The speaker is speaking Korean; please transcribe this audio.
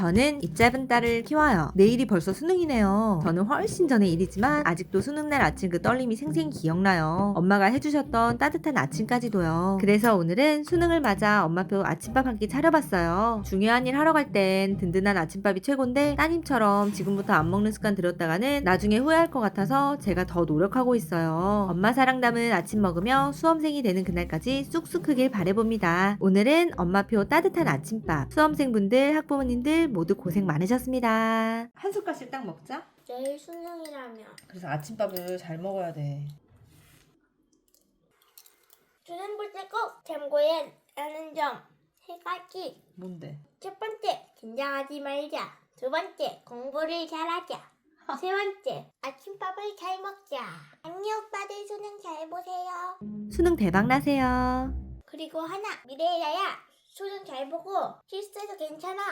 저는 입 짧은 딸을 키워요. 내일이 벌써 수능이네요. 저는 훨씬 전의 일이지만 아직도 수능날 아침 그 떨림이 생생히 기억나요. 엄마가 해주셨던 따뜻한 아침까지도요. 그래서 오늘은 수능을 맞아 엄마표 아침밥 한 끼 차려봤어요. 중요한 일 하러 갈 땐 든든한 아침밥이 최고인데 따님처럼 지금부터 안 먹는 습관 들였다가는 나중에 후회할 것 같아서 제가 더 노력하고 있어요. 엄마 사랑 담은 아침 먹으며 수험생이 되는 그날까지 쑥쑥 크길 바래봅니다. 오늘은 엄마표 따뜻한 아침밥. 수험생분들, 학부모님들 모두 고생 많으셨습니다. 한 숟갈씩 딱 먹자. 내일 수능이라면 그래서 아침밥을 잘 먹어야 돼. 수능 볼때 꼭 참고해야 하는 점 세 가지. 뭔데? 첫 번째, 긴장하지 말자. 두 번째, 공부를 잘하자. 세 번째, 아침밥을 잘 먹자. 안녕 오빠들 수능 잘 보세요. 수능 대박 나세요. 그리고 하나, 미래의 나야. 수능 잘 보고 실수해도 괜찮아.